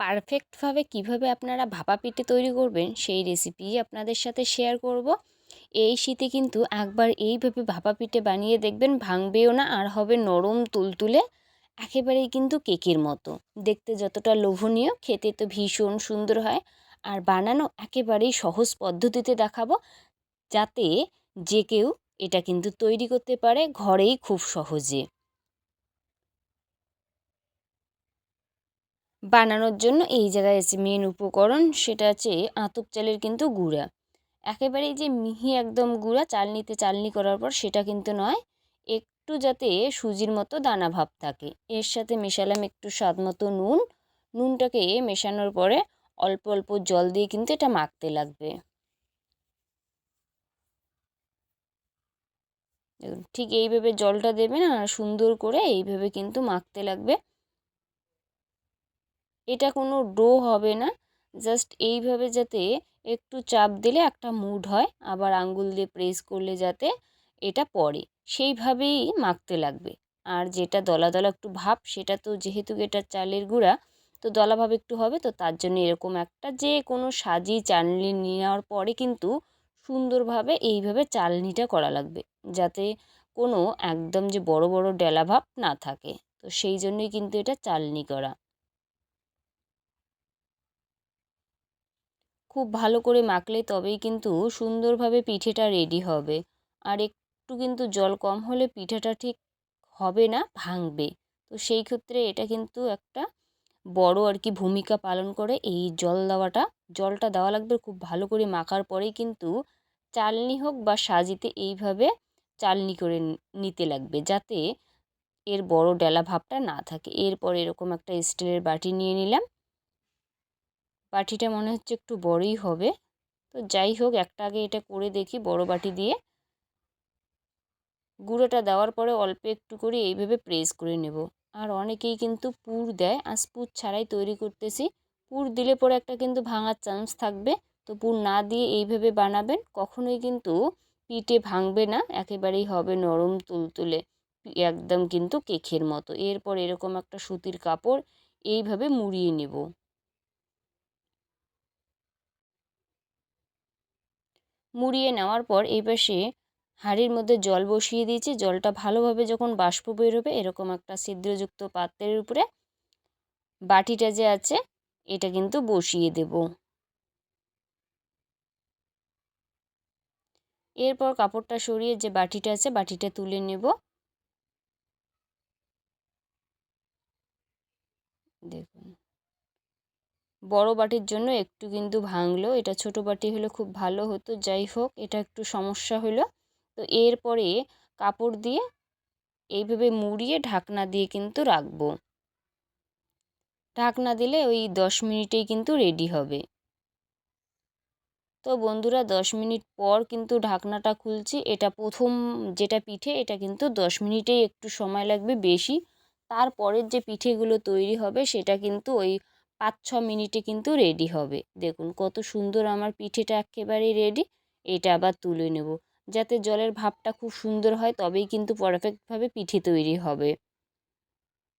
পারফেক্টভাবে কীভাবে আপনারা ভাপা পিঠে তৈরি করবেন, সেই রেসিপি আপনাদের সাথে শেয়ার করব। এই শীতে কিন্তু একবার এইভাবে ভাপা পিঠে বানিয়ে দেখবেন, ভাঙবেও না আর হবে নরম তুলতুলে, একেবারেই কিন্তু কেকের মতো। দেখতে যতটা লোভনীয়, খেতে তো ভীষণ সুন্দর হয়। আর বানানো একেবারেই সহজ পদ্ধতিতে দেখাবো, যাতে যে কেউ এটা কিন্তু তৈরি করতে পারে ঘরেই খুব সহজে। বানানোর জন্য এই জায়গায় এসে মেন উপকরণ, সেটা হচ্ছে আতপ চালের কিন্তু গুঁড়া। একেবারেই যে মিহি একদম গুঁড়া, চালনিতে চালনি করার পর সেটা কিন্তু নয়, একটু যাতে সুজির মতো দানা ভাব থাকে। এর সাথে মেশালাম একটু স্বাদ মতো নুন। নুনটাকে মেশানোর পরে অল্প অল্প জল দিয়ে কিন্তু এটা মাখতে লাগবে। ঠিক এইভাবে জলটা দেবেন আর সুন্দর করে এইভাবে কিন্তু মাখতে লাগবে। এটা কোনো ডো হবে না। জাস্ট এইভাবে যাতে একটু চাপ দিলে একটা মুড হয়, আবার আঙ্গুল দিয়ে প্রেস করলে যাতে এটা পড়ে। সেইভাবেই মাখতে লাগবে। আর যেটা দলা দলা একটু ভাব, সেটা তো যেহেতু এটা চালের গুঁড়া, তো দলাভাব একটু হবে, তো তার জন্য এরকম একটা যে কোনো সাজি চালনি নেওয়ার পরে কিন্তু সুন্দরভাবে এইভাবে চালনিটা করা লাগবে। যাতে কোনো একদম যে বড় বড় ডেলা ভাব না থাকে। তো সেই জন্যই কিন্তু এটা চালনি করা। খুব ভালো করে মাখলে তবেই কিন্তু সুন্দরভাবে পিঠেটা রেডি হবে। আর একটু কিন্তু জল কম হলে পিঠাটা ঠিক হবে না, ভাঙবে। তো সেই ক্ষেত্রে এটা কিন্তু একটা বড় আর কি ভূমিকা পালন করে। এই জল দেওয়াটা, জলটা দেওয়া লাগবে খুব ভালো করে মাখার পরেই কিন্তু চালনি হোক বা সাজিতে এইভাবে চালনি করে নিতে লাগবে যাতে এর বড় ডেলা ভাবটা না থাকে। এরপর এরকম একটা স্টিলের বাটি নিয়ে নিলাম। বাটিটা মনে হচ্ছে একটু বড়ই হবে। তো যাই হোক, একটা আগে এটা করে দেখি বড় বাটি দিয়ে। গুঁড়োটা দেওয়ার পরে অল্প একটু করে এইভাবে প্রেস করে নেব। আর অনেকেই কিন্তু পুর দেয়, আজ পুর ছাড়াই তৈরি করতেছি। পুর দিলে পরে একটা কিন্তু ভাঙার চান্স থাকবে। তো পুর না দিয়ে এইভাবে বানাবেন, কখনোই কিন্তু পিঠে ভাঙবে না, একেবারেই হবে নরম তুলতুলে, একদম কিন্তু কেকের মতো। এরপর এরকম একটা সুতির কাপড় এইভাবে মুড়িয়ে নেব। মুড়িয়ে নেওয়ার পর এই পাশে হাঁড়ির মধ্যে জল বসিয়ে দিয়েছি। জলটা ভালোভাবে যখন বাষ্প বেরোবে এরকম একটা ছিদ্রযুক্ত পাত্রের উপরে বাটিটা যে আছে এটা কিন্তু বসিয়ে দেব। এরপর কাপড়টা সরিয়ে যে বাটিটা আছে বাটিটা তুলে নেব। দেখুন। বড় বাটির জন্য একটু কিন্তু ভাঙলো। এটা ছোট বাটি হলে খুব ভালো হতো, যাই হোক, এটা একটু সমস্যা হলো। তো এরপরে কাপড় দিয়ে এইভাবে মুড়িয়ে ঢাকনা দিয়ে কিন্তু রাখব। ঢাকনা দিলে ওই দশ মিনিটেই কিন্তু রেডি হবে। তো বন্ধুরা, দশ মিনিট পর কিন্তু ঢাকনাটা খুলছি। এটা প্রথম যেটা পিঠে, এটা কিন্তু দশ মিনিটেই একটু সময় লাগবে বেশি। তারপরের যে পিঠেগুলো তৈরি হবে, সেটা কিন্তু ওই পাঁচ ছ মিনিটে কিন্তু রেডি হবে। দেখুন কত সুন্দর আমার পিঠেটা একেবারেই রেডি এটা আবার তুলে নেব। যাতে জলের ভাবটা খুব সুন্দর হয়, তবেই কিন্তু পারফেক্টভাবে পিঠে তৈরি হবে।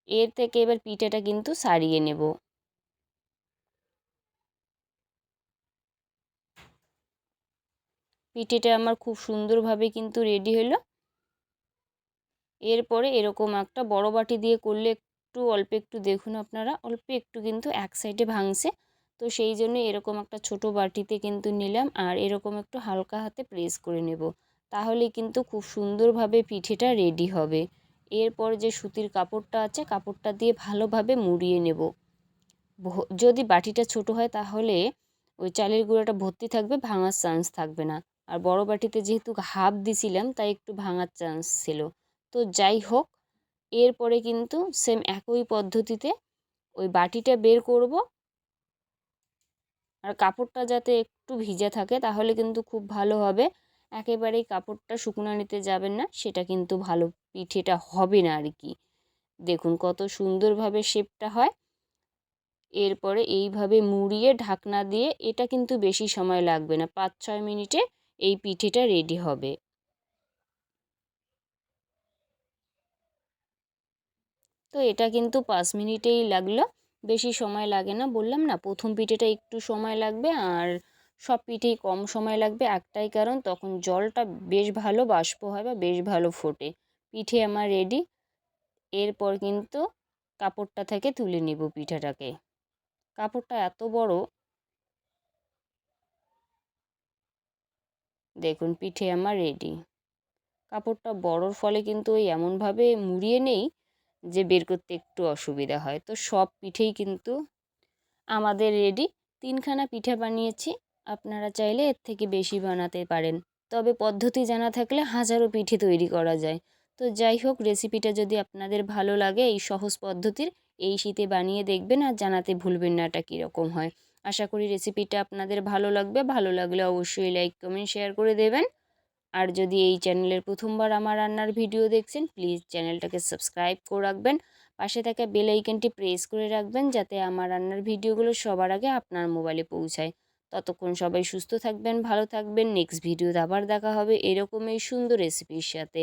এর থেকে এবার পিঠেটা কিন্তু সারিয়ে নেব। পিঠেটা আমার খুব সুন্দরভাবে কিন্তু রেডি হলো। এরপরে এরকম একটা বড় বাটি দিয়ে করলে একটু অল্প একটু দেখুন আপনারা, অল্প একটু কিন্তু এক সাইডে ভাঙছে। তো সেই জন্য এরকম একটা ছোট বাটিতে কিন্তু নিলাম আর এরকম একটু হালকা হাতে প্রেস করে নেব। তাহলে কিন্তু খুব সুন্দরভাবে পিঠেটা রেডি হবে। এরপর যে সুতির কাপড়টা আছে, কাপড়টা দিয়ে ভালোভাবে মুড়িয়ে নেব। যদি বাটিটা ছোট হয় তাহলে ওই চালের গুঁড়োটা ভর্তি থাকবে, ভাঙার চান্স থাকবে না। আর বড় বাটিতে যেহেতু হাফ দিছিলাম, তাই একটু ভাঙার চান্স ছিল। তো যাই হোক এরপরে কিন্তু সেম একই পদ্ধতিতে ওই বাটিটা বের করব। আর কাপড়টা যাতে একটু ভিজে থাকে তাহলে কিন্তু খুব ভালো হবে। একেবারেই কাপড়টা শুকনো নিতে যাবেন না, সেটা কিন্তু ভালো পিঠেটা হবে না আর কি দেখুন কত সুন্দরভাবে শেপটা হয়। এরপরে এইভাবে মুড়িয়ে ঢাকনা দিয়ে এটা কিন্তু বেশি সময় লাগবে না পাঁচ ছয় মিনিটে এই পিঠেটা রেডি হবে। তো এটা কিন্তু পাঁচ মিনিটেই লাগল। বেশি সময় লাগে না বললাম না, প্রথম পিঠেটা একটু সময় লাগবে আর সব পিঠেই কম সময় লাগবে একটাই কারণ, তখন জলটা বেশ ভালো বাষ্প হয় বা বেশ ভালো ফোটে। পিঠে আমার রেডি এরপর কিন্তু কাপড়টা থেকে তুলে নিব পিঠাটাকে। কাপড়টা এত বড়। দেখুন, পিঠে আমার রেডি কাপড়টা বড়োর ফলে কিন্তু ওই এমনভাবে মুড়িয়ে নেই যে বের করতে একটু অসুবিধা হয়। তো সব পিঠেই কিন্তু আমাদের রেডি তিনখানা পিঠা বানিয়েছি। আপনারা চাইলে এর থেকে বেশি বানাতে পারেন। তবে পদ্ধতি জানা থাকলে হাজারো পিঠে তৈরি করা যায়। তো যাই হোক রেসিপিটা যদি আপনাদের ভালো লাগে এই সহজ পদ্ধতির, এই শীতে বানিয়ে দেখবেন আর জানাতে ভুলবেন না এটা কীরকম হয়। আশা করি রেসিপিটা আপনাদের ভালো লাগবে। ভালো লাগলে অবশ্যই লাইক কমেন্ট শেয়ার করে দেবেন। আর যদি এই চ্যানেলের প্রথমবার আমার রান্নার ভিডিও দেখছেন, প্লিজ চ্যানেলটাকে সাবস্ক্রাইব করে রাখবেন। পাশে থাকা বেল আইকনটি প্রেস করে রাখবেন যাতে আমার রান্নার ভিডিওগুলো সবার আগে আপনার মোবাইলে পৌঁছায়। ততক্ষণ সবাই সুস্থ থাকবেন, ভালো থাকবেন। নেক্সট ভিডিওতে আবার দেখা হবে এরকমই সুন্দর রেসিপির সাথে।